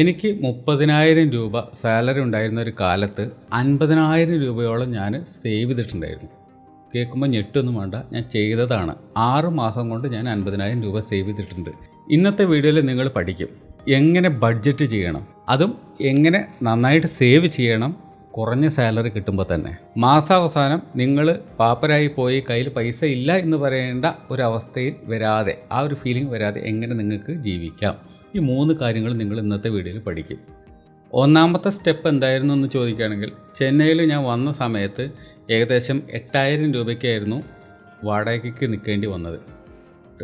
എനിക്ക് മുപ്പതിനായിരം രൂപ സാലറി ഉണ്ടായിരുന്ന ഒരു കാലത്ത് അൻപതിനായിരം രൂപയോളം ഞാൻ സേവ് ചെയ്തിട്ടുണ്ടായിരുന്നു. കേൾക്കുമ്പോൾ ഞെട്ടൊന്നും വേണ്ട ഞാൻ ചെയ്തതാണ്. ആറ് മാസം കൊണ്ട് ഞാൻ അൻപതിനായിരം രൂപ സേവ് ചെയ്തിട്ടുണ്ട്. ഇന്നത്തെ വീഡിയോയിൽ നിങ്ങൾ പഠിക്കും. എങ്ങനെ ബഡ്ജറ്റ് ചെയ്യണം? അതും എങ്ങനെ നന്നായിട്ട് സേവ് ചെയ്യണം? കുറഞ്ഞ സാലറി കിട്ടുമ്പോൾ തന്നെ. മാസാവസാനം നിങ്ങൾ പാപ്പരായി പോയി കയ്യിൽ പൈസ ഇല്ല എന്ന് പറയേണ്ട ഒരവസ്ഥയിൽ വരാതെ ആ ഒരു ഫീലിംഗ് വരാതെ എങ്ങനെ നിങ്ങൾക്ക് ജീവിക്കാം? ഈ മൂന്ന് കാര്യങ്ങൾ നിങ്ങൾ ഇന്നത്തെ വീഡിയോയിൽ പഠിക്കും. ഒന്നാമത്തെ സ്റ്റെപ്പ് എന്തായിരുന്നു എന്ന് ചോദിക്കുകയാണെങ്കിൽ ചെന്നൈയിൽ ഞാൻ വന്ന സമയത്ത് ഏകദേശം എട്ടായിരം രൂപയ്ക്കായിരുന്നു വാടകയ്ക്ക് നിൽക്കേണ്ടി വന്നത്.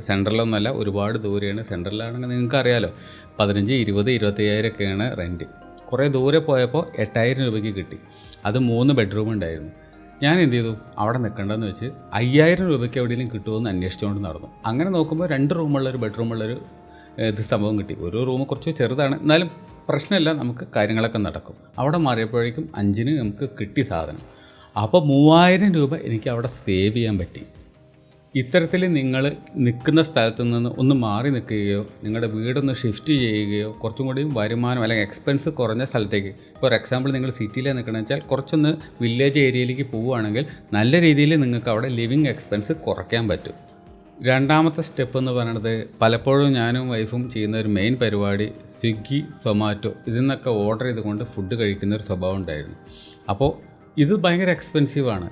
സെൻട്രലൊന്നുമല്ല ഒരുപാട് ദൂരെയാണ്. സെൻട്രലാണെങ്കിൽ നിങ്ങൾക്ക് അറിയാലോ പതിനഞ്ച് ഇരുപത് ഇരുപത്തയ്യായിരമൊക്കെയാണ് റെന്റ്. കുറേ ദൂരെ പോയപ്പോൾ എട്ടായിരം രൂപയ്ക്ക് കിട്ടി. അത് മൂന്ന് ബെഡ്റൂം ഉണ്ടായിരുന്നു. ഞാൻ എന്ത് ചെയ്തു? അവിടെ നിൽക്കേണ്ടതെന്ന് വെച്ച് അയ്യായിരം രൂപയ്ക്ക് എവിടെയെങ്കിലും കിട്ടുമോ എന്ന് അന്വേഷിച്ചുകൊണ്ട് നടന്നു. അങ്ങനെ നോക്കുമ്പോൾ രണ്ട് റൂമുള്ളൊരു ബെഡ്റൂമുള്ളൊരു ഇത് സംഭവം കിട്ടി. ഒരു റൂം കുറച്ച് ചെറുതാണ്. എന്നാലും പ്രശ്നമില്ല നമുക്ക് കാര്യങ്ങളൊക്കെ നടക്കും. അവിടെ മാറിയപ്പോഴേക്കും അഞ്ചിന് നമുക്ക് കിട്ടി സാധനം. അപ്പോൾ മൂവായിരം രൂപ എനിക്ക് അവിടെ സേവ് ചെയ്യാൻ പറ്റി. ഇത്തരത്തിൽ നിങ്ങൾ നിൽക്കുന്ന സ്ഥലത്ത് നിന്ന് ഒന്ന് മാറി നിൽക്കുകയോ നിങ്ങളുടെ വീടൊന്ന് ഷിഫ്റ്റ് ചെയ്യുകയോ കുറച്ചും കൂടി വരുമാനം അല്ലെങ്കിൽ എക്സ്പെൻസ് കുറഞ്ഞ സ്ഥലത്തേക്ക്. ഒരു എക്സാമ്പിൾ നിങ്ങൾ സിറ്റിയിലാണ് നിൽക്കണമെന്ന് വെച്ചാൽ കുറച്ചൊന്ന് വില്ലേജ് ഏരിയയിലേക്ക് പോവുകയാണെങ്കിൽ നല്ല രീതിയിൽ നിങ്ങൾക്ക് അവിടെ ലിവിങ് എക്സ്പെൻസ് കുറയ്ക്കാൻ പറ്റും. രണ്ടാമത്തെ സ്റ്റെപ്പ് എന്ന് പറയുന്നത് പലപ്പോഴും ഞാനും വൈഫും ചെയ്യുന്ന ഒരു മെയിൻ പരിപാടി സ്വിഗ്ഗി സൊമാറ്റോ ഇതിൽ നിന്നൊക്കെ ഓർഡർ ചെയ്തുകൊണ്ട് ഫുഡ് കഴിക്കുന്ന ഒരു സ്വഭാവം ഉണ്ടായിരുന്നു. അപ്പോൾ ഇത് ഭയങ്കര എക്സ്പെൻസീവാണ്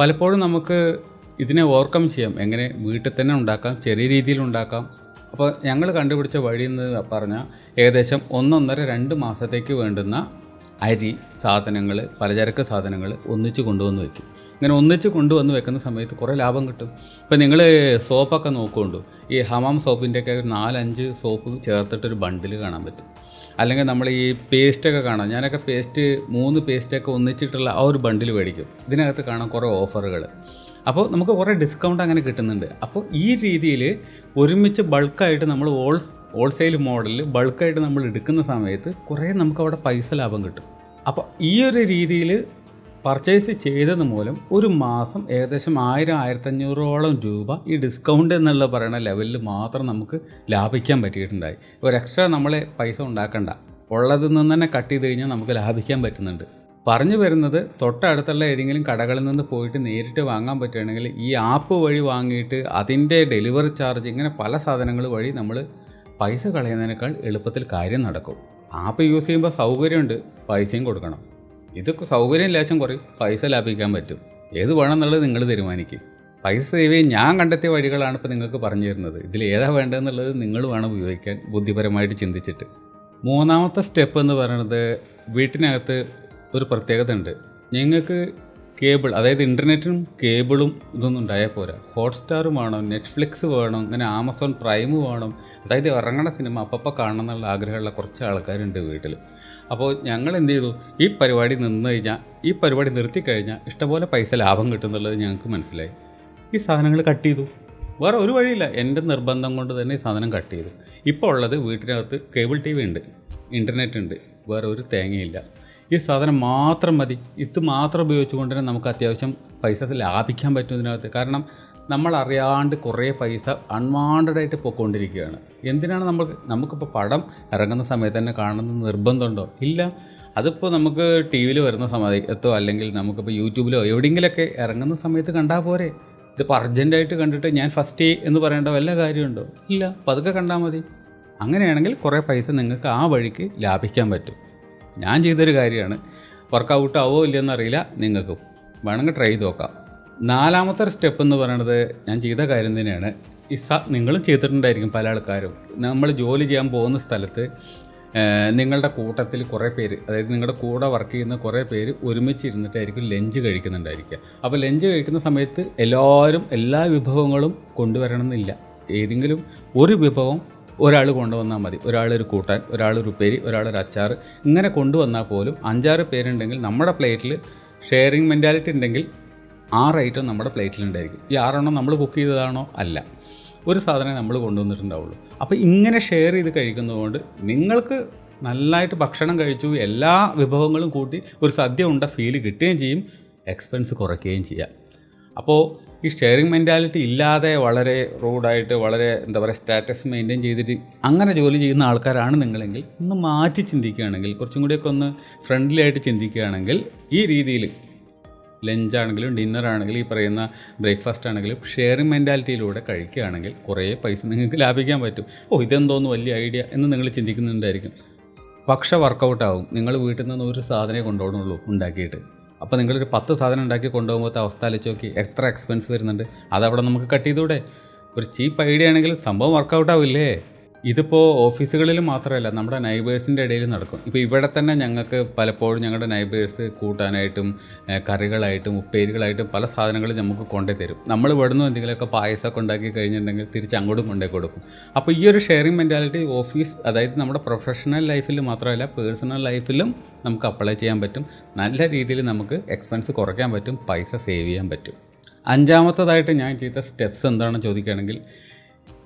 പലപ്പോഴും നമുക്ക് ഇതിനെ ഓവർകം ചെയ്യാം. എങ്ങനെ വീട്ടിൽ തന്നെ ഉണ്ടാക്കാം ചെറിയ രീതിയിൽ ഉണ്ടാക്കാം. അപ്പോൾ ഞങ്ങൾ കണ്ടുപിടിച്ച വഴി എന്ന് പറഞ്ഞാൽ ഏകദേശം ഒന്നൊന്നര രണ്ട് മാസത്തേക്ക് വേണ്ടുന്ന അരി സാധനങ്ങൾ പലചരക്ക് സാധനങ്ങൾ ഒന്നിച്ച് കൊണ്ടുവന്ന് വെക്കും. ഇങ്ങനെ ഒന്നിച്ച് കൊണ്ടുവന്ന് വെക്കുന്ന സമയത്ത് കുറേ ലാഭം കിട്ടും. ഇപ്പോൾ നിങ്ങൾ സോപ്പൊക്കെ നോക്കുകൊണ്ടു ഈ ഹമാം സോപ്പിന്റെയൊക്കെ ഒരു നാലഞ്ച് സോപ്പ് ചേർത്തിട്ടൊരു ബണ്ടിൽ കാണാൻ പറ്റും. അല്ലെങ്കിൽ നമ്മൾ ഈ പേസ്റ്റൊക്കെ കാണാം. ഞാനൊക്കെ പേസ്റ്റ് മൂന്ന് പേസ്റ്റൊക്കെ ഒന്നിച്ചിട്ടുള്ള ആ ഒരു ബണ്ടിൽ മേടിക്കും. ഇതിനകത്ത് കാണാം കുറേ ഓഫറുകൾ അപ്പോൾ നമുക്ക് കുറേ ഡിസ്കൗണ്ട് അങ്ങനെ കിട്ടുന്നുണ്ട്. അപ്പോൾ ഈ രീതിയിൽ ഒരുമിച്ച് ബൾക്കായിട്ട് നമ്മൾ ഹോൾ ഹോൾസെയിൽ മോഡലിൽ ബൾക്കായിട്ട് നമ്മൾ എടുക്കുന്ന സമയത്ത് കുറേ നമുക്ക് അവിടെ പൈസ ലാഭം കിട്ടും. അപ്പോൾ ഈ ഒരു രീതിയിൽ പർച്ചേസ് ചെയ്തത് മൂലം ഒരു മാസം ഏകദേശം ആയിരം ആയിരത്തഞ്ഞൂറോളം രൂപ ഈ ഡിസ്കൗണ്ട് എന്നുള്ള പറയുന്ന ലെവലിൽ മാത്രം നമുക്ക് ലാഭിക്കാൻ പറ്റിയിട്ടുണ്ടായി. ഒരു എക്സ്ട്രാ നമ്മളെ പൈസ ഉണ്ടാക്കണ്ട. ഉള്ളതിൽ നിന്ന് തന്നെ കട്ട് ചെയ്ത് കഴിഞ്ഞാൽ നമുക്ക് ലാഭിക്കാൻ പറ്റുന്നുണ്ട്. പറഞ്ഞു വരുന്നത് തൊട്ടടുത്തുള്ള ഏതെങ്കിലും കടകളിൽ നിന്ന് പോയിട്ട് നേരിട്ട് വാങ്ങാൻ പറ്റുകയാണെങ്കിൽ ഈ ആപ്പ് വഴി വാങ്ങിയിട്ട് അതിന്റെ ഡെലിവറി ചാർജ് ഇങ്ങനെ പല സാധനങ്ങൾ വഴി നമ്മൾ പൈസ കളയുന്നതിനേക്കാൾ എളുപ്പത്തിൽ കാര്യം നടക്കും. ആപ്പ് യൂസ് ചെയ്യുമ്പോൾ സൗകര്യമുണ്ട് പൈസയും കൊടുക്കണം. ഇതൊക്കെ സൗകര്യം ലേശം കുറയും. പൈസ ലാഭിക്കാൻ പറ്റും. ഏത് വേണം എന്നുള്ളത് നിങ്ങൾ തീരുമാനിക്കും. പൈസ സേവ് ചെയ്യാൻ ഞാൻ കണ്ടെത്തിയ വഴികളാണ് ഇപ്പോൾ നിങ്ങൾക്ക് പറഞ്ഞു തരുന്നത്. ഇതിൽ ഏതാ വേണ്ടതെന്നുള്ളത് നിങ്ങൾ വേണം ഉപയോഗിക്കാൻ ബുദ്ധിപരമായിട്ട് ചിന്തിച്ചിട്ട്. മൂന്നാമത്തെ സ്റ്റെപ്പ് എന്ന് പറയുന്നത് വീട്ടിനകത്ത് ഒരു പ്രത്യേകത ഉണ്ട്. ഞങ്ങൾക്ക് കേബിൾ അതായത് ഇന്റർനെറ്റും കേബിളും ഇതൊന്നും ഉണ്ടായാൽ പോരാ. ഹോട്ട്സ്റ്റാറും വേണം നെറ്റ്ഫ്ലിക്സ് വേണം അങ്ങനെ ആമസോൺ പ്രൈം വേണം. അതായത് ഇറങ്ങണ സിനിമ അപ്പപ്പോൾ കാണണം എന്നുള്ള ആഗ്രഹമുള്ള കുറച്ച് ആൾക്കാരുണ്ട് വീട്ടിൽ അപ്പോൾ ഞങ്ങൾ എന്ത് ചെയ്തു? ഈ പരിപാടി നിന്ന് കഴിഞ്ഞാൽ ഈ പരിപാടി നിർത്തി കഴിഞ്ഞാൽ ഇഷ്ടംപോലെ പൈസ ലാഭം കിട്ടും എന്നുള്ളത് ഞങ്ങൾക്ക് മനസ്സിലായി. ഈ സാധനങ്ങൾ കട്ട് ചെയ്തു. വേറെ ഒരു വഴിയില്ല. എന്റെ നിർബന്ധം കൊണ്ട് തന്നെ ഈ സാധനം കട്ട് ചെയ്തു. ഇപ്പോൾ ഉള്ളത് വീട്ടിനകത്ത് കേബിൾ ടി വി ഉണ്ട് ഇന്റർനെറ്റ് ഉണ്ട്. വേറെ ഒരു തേങ്ങയില്ല. ഈ സാധനം മാത്രം മതി. ഇത് മാത്രം ഉപയോഗിച്ചുകൊണ്ട് തന്നെ നമുക്ക് അത്യാവശ്യം പൈസ ലാഭിക്കാൻ പറ്റും ഇതിനകത്ത്. കാരണം നമ്മൾ അറിയാണ്ട് കുറേ പൈസ അൺവാണ്ടഡായിട്ട് പൊയ്ക്കൊണ്ടിരിക്കുകയാണ്. എന്തിനാണ് നമ്മൾ നമുക്കിപ്പോൾ പടം ഇറങ്ങുന്ന സമയത്ത് തന്നെ കാണുന്ന നിർബന്ധമുണ്ടോ? ഇല്ല. അതിപ്പോൾ നമുക്ക് ടി വിയിൽ വരുന്ന സമയത്തോ അല്ലെങ്കിൽ നമുക്കിപ്പോൾ യൂട്യൂബിലോ എവിടെയെങ്കിലുമൊക്കെ ഇറങ്ങുന്ന സമയത്ത് കണ്ടാൽ പോരെ. ഇതിപ്പോൾ അർജന്റായിട്ട് കണ്ടിട്ട് ഞാൻ ഫസ്റ്റ് എന്ന് പറയേണ്ട വല്ല കാര്യമുണ്ടോ? ഇല്ല. പതുക്കെ കണ്ടാൽ മതി. അങ്ങനെയാണെങ്കിൽ കുറേ പൈസ നിങ്ങൾക്ക് ആ വഴിക്ക് ലാഭിക്കാൻ പറ്റും. ഞാൻ ചെയ്തൊരു കാര്യമാണ്. വർക്കൗട്ട് ആവോ ഇല്ലയെന്നറിയില്ല നിങ്ങൾക്കും വേണമെങ്കിൽ ട്രൈ ചെയ്ത് നോക്കാം. നാലാമത്തെ സ്റ്റെപ്പ് എന്ന് പറയുന്നത് ഞാൻ ചെയ്ത കാര്യം തന്നെയാണ്. ഈ സ നിങ്ങളും ചെയ്തിട്ടുണ്ടായിരിക്കും പല ആൾക്കാരും. നമ്മൾ ജോലി ചെയ്യാൻ പോകുന്ന സ്ഥലത്ത് നിങ്ങളുടെ കൂട്ടത്തിൽ കുറേ പേര് അതായത് നിങ്ങളുടെ കൂടെ വർക്ക് ചെയ്യുന്ന കുറേ പേര് ഒരുമിച്ച് ഇരുന്നിട്ടായിരിക്കും ലഞ്ച് കഴിക്കുന്നുണ്ടായിരിക്കുക. അപ്പോൾ ലഞ്ച് കഴിക്കുന്ന സമയത്ത് എല്ലാവരും എല്ലാ വിഭവങ്ങളും കൊണ്ടുവരണമെന്നില്ല. ഏതെങ്കിലും ഒരു വിഭവം ഒരാൾ കൊണ്ടുവന്നാൽ മതി. ഒരാളൊരു കൂട്ടാൻ ഒരാളൊരു ഉപ്പേരി ഒരാളൊരു അച്ചാർ ഇങ്ങനെ കൊണ്ടുവന്നാൽ പോലും അഞ്ചാറ് പേരുണ്ടെങ്കിൽ നമ്മുടെ പ്ലേറ്റിൽ ഷെയറിങ് മെന്റാലിറ്റി ഉണ്ടെങ്കിൽ ആറ് ഐറ്റം നമ്മുടെ പ്ലേറ്റിലുണ്ടായിരിക്കും. ഈ ആറെണ്ണം നമ്മൾ കുക്ക് ചെയ്തതാണോ? അല്ല. ഒരു സാധനം നമ്മൾ കൊണ്ടുവന്നിട്ടുണ്ടാവുള്ളൂ. അപ്പോൾ ഇങ്ങനെ ഷെയർ ചെയ്ത് കഴിക്കുന്നതുകൊണ്ട് നിങ്ങൾക്ക് നല്ലതായിട്ട് ഭക്ഷണം കഴിച്ചു എല്ലാ വിഭവങ്ങളും കൂട്ടി ഒരു സദ്യ ഉണ്ട ഫീൽ കിട്ടുകയും ചെയ്യും എക്സ്പെൻസ് കുറയ്ക്കുകയും ചെയ്യാം. അപ്പോൾ ഈ ഷെയറിങ് മെന്റാലിറ്റി ഇല്ലാതെ വളരെ റൂഡായിട്ട് വളരെ എന്താ പറയുക സ്റ്റാറ്റസ് മെയിന്റെയിൻ ചെയ്തിട്ട് അങ്ങനെ ജോലി ചെയ്യുന്ന ആൾക്കാരാണ് നിങ്ങളെങ്കിൽ ഒന്ന് മാറ്റി ചിന്തിക്കുകയാണെങ്കിൽ കുറച്ചും കൂടിയൊക്കെ ഒന്ന് ഫ്രണ്ട്ലി ആയിട്ട് ചിന്തിക്കുകയാണെങ്കിൽ ഈ രീതിയിൽ ലഞ്ചാണെങ്കിലും ഡിന്നറാണെങ്കിലും ഈ പറയുന്ന ബ്രേക്ക്ഫാസ്റ്റ് ആണെങ്കിലും ഷെയറിങ് മെന്റാലിറ്റിയിലൂടെ കഴിക്കുകയാണെങ്കിൽ കുറേ പൈസ നിങ്ങൾക്ക് ലാഭിക്കാൻ പറ്റും. ഓ ഇതെന്തോന്ന് വലിയ ഐഡിയ എന്ന് നിങ്ങൾ ചിന്തിക്കുന്നുണ്ടായിരിക്കും. പക്ഷെ വർക്കൗട്ടാവും. നിങ്ങൾ വീട്ടിൽ നിന്ന് ഒരു സാധനമേ കൊണ്ടുപോകണുള്ളൂ ഉണ്ടാക്കിയിട്ട്. അപ്പോൾ നിങ്ങളൊരു പത്ത് സാധനം ഉണ്ടാക്കി കൊണ്ടുപോകുമ്പോഴത്തെ അവസ്ഥ ആലോചിച്ച് നോക്കി എത്ര എക്സ്പെൻസ് വരുന്നുണ്ട്? അതവിടെ നമുക്ക് കട്ട് ചെയ്തൂടെ ഒരു ചീപ്പ് ഐഡിയ ആണെങ്കിൽ സംഭവം വർക്കൗട്ട് ആവില്ലേ? ഇതിപ്പോൾ ഓഫീസുകളിൽ മാത്രമല്ല നമ്മുടെ നൈബേഴ്സിന്റെ ഇടയിൽ നടക്കും. ഇപ്പോൾ ഇവിടെ തന്നെ ഞങ്ങൾക്ക് പലപ്പോഴും ഞങ്ങളുടെ നൈബേഴ്സ് കൂട്ടാനായിട്ടും കറികളായിട്ടും ഉപ്പേരികളായിട്ടും പല സാധനങ്ങളും നമുക്ക് കൊണ്ടേ തരും നമ്മൾ ഇവിടുന്ന് എന്തെങ്കിലുമൊക്കെ പായസമൊക്കെ ഉണ്ടാക്കി കഴിഞ്ഞിട്ടുണ്ടെങ്കിൽ തിരിച്ച് അങ്ങോട്ടും കൊണ്ടേ കൊടുക്കും. അപ്പോൾ ഈ ഒരു ഷെയറിംഗ് മെന്റാലിറ്റി ഓഫീസ് അതായത് നമ്മുടെ പ്രൊഫഷണൽ ലൈഫിൽ മാത്രമല്ല പേഴ്സണൽ ലൈഫിലും നമുക്ക് അപ്ലൈ ചെയ്യാൻ പറ്റും. നല്ല രീതിയിൽ നമുക്ക് എക്സ്പെൻസ് കുറയ്ക്കാൻ പറ്റും പൈസ സേവ് ചെയ്യാൻ പറ്റും. അഞ്ചാമത്തതായിട്ട് ഞാൻ ചെയ്ത സ്റ്റെപ്സ് എന്താണെന്ന് ചോദിക്കുകയാണെങ്കിൽ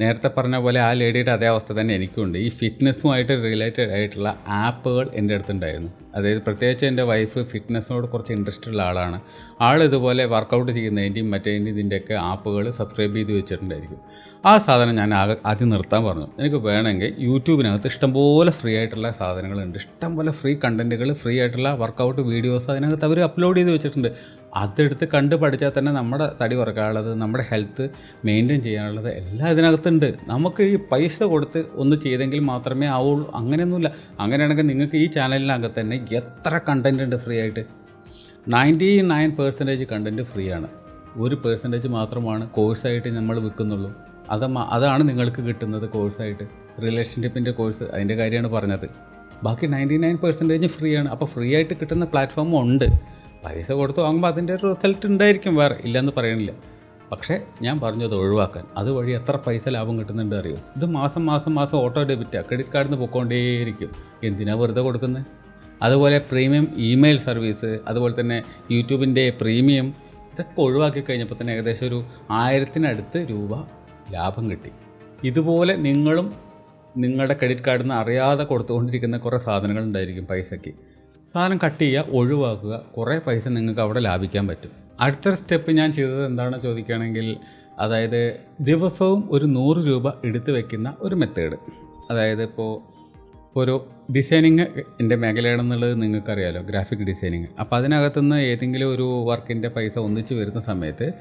നേരത്തെ പറഞ്ഞ പോലെ ആ ലേഡിയുടെ അതേ അവസ്ഥ തന്നെ എനിക്കുണ്ട്. ഈ ഫിറ്റ്നസ്സുമായിട്ട് റിലേറ്റഡ് ആയിട്ടുള്ള ആപ്പുകൾ എന്റെ അടുത്തുണ്ടായിരുന്നു. അതായത് പ്രത്യേകിച്ച് എന്റെ വൈഫ് ഫിറ്റ്നസ്സിനോട് കുറച്ച് ഇൻട്രസ്റ്റ് ഉള്ള ആളാണ്. ആൾ ഇതുപോലെ വർക്കൗട്ട് ചെയ്യുന്നതിന്റെയും മറ്റേതിന്റെയും ഇതിന്റെയൊക്കെ ആപ്പുകൾ സബ്സ്ക്രൈബ് ചെയ്ത് വെച്ചിട്ടുണ്ടായിരിക്കും. ആ സാധനം ഞാൻ ആകെ ആദ്യം നിർത്താൻ പറഞ്ഞു. എനിക്ക് വേണമെങ്കിൽ യൂട്യൂബിനകത്ത് ഇഷ്ടംപോലെ ഫ്രീ ആയിട്ടുള്ള സാധനങ്ങളുണ്ട്. ഇഷ്ടംപോലെ ഫ്രീ കണ്ടന്റുകൾ ഫ്രീ ആയിട്ടുള്ള വർക്കൗട്ട് വീഡിയോസ് അതിനകത്ത് അവർ അപ്ലോഡ് ചെയ്ത് വെച്ചിട്ടുണ്ട്. അതെടുത്ത് കണ്ട് പഠിച്ചാൽ തന്നെ നമ്മുടെ തടി കുറക്കാനുള്ളത് നമ്മുടെ ഹെൽത്ത് മെയിന്റെയിൻ ചെയ്യാനുള്ളത് എല്ലാം ഇതിനകത്തുണ്ട്. നമുക്ക് ഈ പൈസ കൊടുത്ത് ഒന്ന് ചെയ്തെങ്കിൽ മാത്രമേ ആവുള്ളൂ. അങ്ങനെയൊന്നുമില്ല. അങ്ങനെയാണെങ്കിൽ നിങ്ങൾക്ക് ഈ ചാനലിനകത്ത് തന്നെ എത്ര കണ്ടന്റ് ഉണ്ട് ഫ്രീ ആയിട്ട്? Ninety nine percentage content free ആണ്. ഒരു പെർസെന്റേജ് മാത്രമാണ് കോഴ്സായിട്ട് നമ്മൾ വിൽക്കുന്നുള്ളൂ. അത് അതാണ് നിങ്ങൾക്ക് കിട്ടുന്നത് കോഴ്സായിട്ട് റിലേഷൻഷിപ്പിന്റെ കോഴ്സ് അതിന്റെ കാര്യമാണ് പറഞ്ഞത്. ബാക്കി നയന്റി നയൻ പെർസെന്റേജ് ഫ്രീ ആണ്. അപ്പോൾ ഫ്രീ ആയിട്ട് കിട്ടുന്ന പ്ലാറ്റ്ഫോമും ഉണ്ട്. പൈസ കൊടുത്ത് വാങ്ങുമ്പോൾ അതിന്റെ ഒരു റിസൾട്ട് ഉണ്ടായിരിക്കും വേറെ. ഇല്ലയെന്ന് പറയണില്ല. പക്ഷേ ഞാൻ പറഞ്ഞത് ഒഴിവാക്കാൻ. അതുവഴി എത്ര പൈസ ലാഭം കിട്ടുന്നുണ്ട് അറിയോ? ഇത് മാസം മാസം മാസം ഓട്ടോ ഡെബിറ്റാണ് ക്രെഡിറ്റ് കാർഡിൽ നിന്ന് പൊക്കോണ്ടേയിരിക്കും. എന്തിനാണ് വെറുതെ കൊടുക്കുന്നത് അതുപോലെ പ്രീമിയം ഇമെയിൽ സർവീസ് അതുപോലെ തന്നെ യൂട്യൂബിന്റെ പ്രീമിയം ഇതൊക്കെ ഒഴിവാക്കി കഴിഞ്ഞപ്പോൾ തന്നെ ഏകദേശം ഒരു ആയിരത്തിനടുത്ത് രൂപ ലാഭം കിട്ടി. ഇതുപോലെ നിങ്ങളും നിങ്ങളുടെ ക്രെഡിറ്റ് കാർഡിൽ നിന്ന് അറിയാതെ കൊടുത്തുകൊണ്ടിരിക്കുന്ന കുറേ സാധനങ്ങൾ ഉണ്ടായിരിക്കും പൈസയ്ക്ക് സാധനം കട്ട് ചെയ്യുക ഒഴിവാക്കുക കുറേ പൈസ നിങ്ങൾക്ക് അവിടെ ലാഭിക്കാൻ പറ്റും. അടുത്ത സ്റ്റെപ്പ് ഞാൻ ചെയ്തത് എന്താണെന്ന് ചോദിക്കുകയാണെങ്കിൽ അതായത് ദിവസവും ഒരു നൂറ് രൂപ എടുത്തു വെക്കുന്ന ഒരു മെത്തേഡ് അതായത് ഇപ്പോൾ ഒരു ഡിസൈനിങ് എന്റെ മേഖലയാണെന്നുള്ളത് നിങ്ങൾക്കറിയാലോ ഗ്രാഫിക് ഡിസൈനിങ് അപ്പോൾ അതിനകത്തുനിന്ന് ഏതെങ്കിലും ഒരു വർക്കിന്റെ പൈസ ഒന്നിച്ച് വരുന്ന സമയത്ത്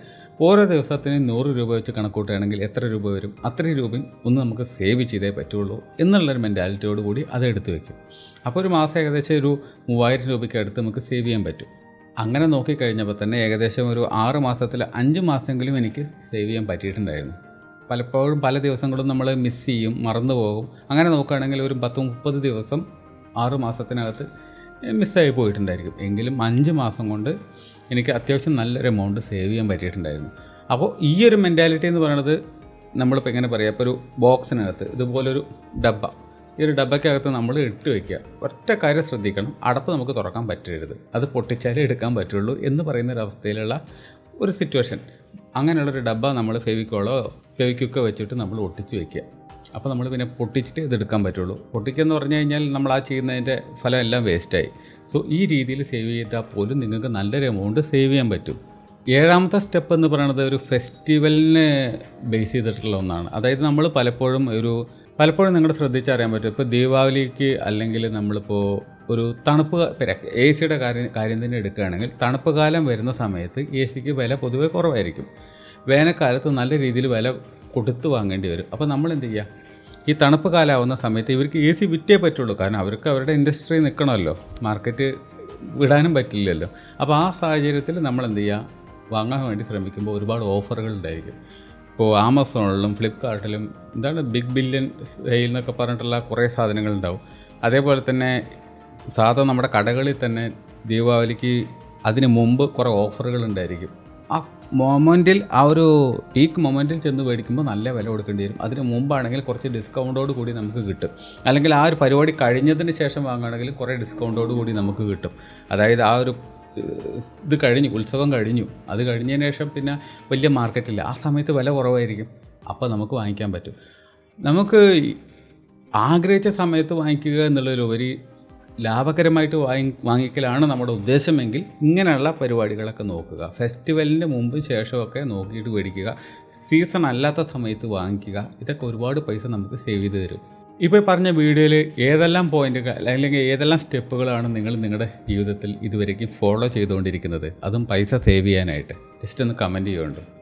ഓരോ ദിവസത്തിന് നൂറ് രൂപ വെച്ച് കണക്കൂട്ടുകയാണെങ്കിൽ എത്ര രൂപ വരും? അത്രയും രൂപയും ഒന്ന് നമുക്ക് സേവ് ചെയ്തേ പറ്റുള്ളൂ എന്നുള്ളൊരു മെന്റാലിറ്റിയോട് കൂടി അത് എടുത്ത് വയ്ക്കും അപ്പോൾ ഒരു മാസം ഏകദേശം ഒരു മൂവായിരം രൂപയ്ക്ക് അടുത്ത് നമുക്ക് സേവ് ചെയ്യാൻ പറ്റും. അങ്ങനെ നോക്കിക്കഴിഞ്ഞപ്പോൾ തന്നെ ഏകദേശം ഒരു ആറ് മാസത്തിൽ അഞ്ച് മാസമെങ്കിലും എനിക്ക് സേവ് ചെയ്യാൻ പറ്റിയിട്ടുണ്ടായിരുന്നു. പലപ്പോഴും പല ദിവസങ്ങളും നമ്മൾ മിസ് ചെയ്യും മറന്നു പോകും. അങ്ങനെ നോക്കുകയാണെങ്കിൽ ഒരു പത്ത് മുപ്പത് ദിവസം ആറ് മാസത്തിനകത്ത് മിസ്സായി പോയിട്ടുണ്ടായിരിക്കും. എങ്കിലും അഞ്ച് മാസം കൊണ്ട് എനിക്ക് അത്യാവശ്യം നല്ലൊരു എമൗണ്ട് സേവ് ചെയ്യാൻ പറ്റിയിട്ടുണ്ടായിരുന്നു. അപ്പോൾ ഈ ഒരു മെന്റാലിറ്റി എന്ന് പറയുന്നത് നമ്മളിപ്പോൾ എങ്ങനെ പറയുക ഇപ്പോൾ ഒരു ബോക്സിനകത്ത് ഇതുപോലൊരു ഡബ്ബ. ഈ ഒരു ഡബ്ബയ്ക്കകത്ത് നമ്മൾ ഇട്ട് വയ്ക്കുക. ഒറ്റ കാര്യം ശ്രദ്ധിക്കണം. അടപ്പ് നമുക്ക് തുറക്കാൻ പറ്റരുത്. അത് പൊട്ടിച്ചാലേ എടുക്കാൻ പറ്റുള്ളൂ എന്ന് പറയുന്ന ഒരു അവസ്ഥയിലുള്ള ഒരു സിറ്റുവേഷൻ അങ്ങനെയുള്ളൊരു ഡബ്ബ നമ്മൾ ഫെവിക്കോളോ ഫെവിക്കൊക്കെ വെച്ചിട്ട് നമ്മൾ ഒട്ടിച്ച് വെക്കുക. അപ്പോൾ നമ്മൾ പിന്നെ പൊട്ടിച്ചിട്ട് ഇതെടുക്കാൻ പറ്റുള്ളൂ. പൊട്ടിക്കെന്ന് പറഞ്ഞു കഴിഞ്ഞാൽ നമ്മൾ ആ ചെയ്യുന്നതിന്റെ ഫലം എല്ലാം വേസ്റ്റായി സോ ഈ രീതിയിൽ സേവ് ചെയ്താൽ പോലും നിങ്ങൾക്ക് നല്ലൊരു എമൗണ്ട് സേവ് ചെയ്യാൻ പറ്റും. ഏഴാമത്തെ സ്റ്റെപ്പ് എന്ന് പറയുന്നത് ഒരു ഫെസ്റ്റിവലിനെ ബേസ് ചെയ്തിട്ടുള്ള ഒന്നാണ്. അതായത് നമ്മൾ പലപ്പോഴും ഒരു പലപ്പോഴും നിങ്ങൾ ശ്രദ്ധിച്ചറിയാൻ പറ്റും. ഇപ്പോൾ ദീപാവലിക്ക് അല്ലെങ്കിൽ നമ്മളിപ്പോൾ ഒരു തണുപ്പ് എ സിയുടെ കാര്യം കാര്യം തന്നെ എടുക്കുകയാണെങ്കിൽ തണുപ്പ് കാലം വരുന്ന സമയത്ത് എ സിക്ക് വില പൊതുവെ കുറവായിരിക്കും. വേനൽക്കാലത്ത് നല്ല രീതിയിൽ വില കൊടുത്തു വാങ്ങേണ്ടി വരും. അപ്പോൾ നമ്മൾ എന്ത് ചെയ്യുക ഈ തണുപ്പ് കാലമാവുന്ന സമയത്ത് ഇവർക്ക് എ സി വിറ്റേ പറ്റുള്ളൂ. കാരണം അവർക്ക് അവരുടെ ഇൻഡസ്ട്രി നിൽക്കണമല്ലോ മാർക്കറ്റ് വിടാനും പറ്റില്ലല്ലോ. അപ്പോൾ ആ സാഹചര്യത്തിൽ നമ്മൾ എന്ത് ചെയ്യുക വാങ്ങാൻ വേണ്ടി ശ്രമിക്കുമ്പോൾ ഒരുപാട് ഓഫറുകൾ ഉണ്ടായിരിക്കും. ഇപ്പോൾ ആമസോണിലും ഫ്ലിപ്കാർട്ടിലും എന്താണ് ബിഗ് ബില്യൺ സെയിൽ എന്നൊക്കെ പറഞ്ഞിട്ടുള്ള കുറേ സാധനങ്ങളുണ്ടാവും അതേപോലെ തന്നെ സാധാ നമ്മുടെ കടകളിൽ തന്നെ ദീപാവലിക്ക് അതിന് മുമ്പ് കുറേ ഓഫറുകൾ ഉണ്ടായിരിക്കും. ആ മൊമെന്റിൽ ആ ഒരു പീക്ക് മൊമെന്റിൽ ചെന്ന് മേടിക്കുമ്പോൾ നല്ല വില കൊടുക്കേണ്ടി വരും. അതിന് മുമ്പാണെങ്കിൽ കുറച്ച് ഡിസ്കൗണ്ടോട് കൂടി നമുക്ക് കിട്ടും. അല്ലെങ്കിൽ ആ ഒരു പരിപാടി കഴിഞ്ഞതിന് ശേഷം വാങ്ങുകയാണെങ്കിൽ കുറേ ഡിസ്കൗണ്ടോട് കൂടി നമുക്ക് കിട്ടും. അതായത് ആ ഒരു ഇത് കഴിഞ്ഞു ഉത്സവം കഴിഞ്ഞു. അത് കഴിഞ്ഞതിന് ശേഷം പിന്നെ വലിയ മാർക്കറ്റില്ല ആ സമയത്ത് വില കുറവായിരിക്കും. അപ്പോൾ നമുക്ക് വാങ്ങിക്കാൻ പറ്റും. നമുക്ക് ആഗ്രഹിച്ച സമയത്ത് വാങ്ങിക്കുക എന്നുള്ളതിലുപരി ലാഭകരമായിട്ട് വാങ്ങി വാങ്ങിക്കലാണ് നമ്മുടെ ഉദ്ദേശമെങ്കിൽ ഇങ്ങനെയുള്ള പരിപാടികളൊക്കെ നോക്കുക. ഫെസ്റ്റിവലിന് മുമ്പ് ശേഷമൊക്കെ നോക്കിയിട്ട് മേടിക്കുക. സീസൺ അല്ലാത്ത സമയത്ത് വാങ്ങിക്കുക. ഇതൊക്കെ ഒരുപാട് പൈസ നമുക്ക് സേവ് ചെയ്ത് തരും. ഇപ്പോൾ പറഞ്ഞ വീഡിയോയിൽ ഏതെല്ലാം പോയിന്റുകൾ അല്ലെങ്കിൽ ഏതെല്ലാം സ്റ്റെപ്പുകളാണ് നിങ്ങൾ നിങ്ങളുടെ ജീവിതത്തിൽ ഇതുവരേക്കും ഫോളോ ചെയ്തുകൊണ്ടിരിക്കുന്നത്? അതും പൈസ സേവ് ചെയ്യാനായിട്ട്. ജസ്റ്റ് ഒന്ന് കമന്റ് ചെയ്യുന്നുണ്ട്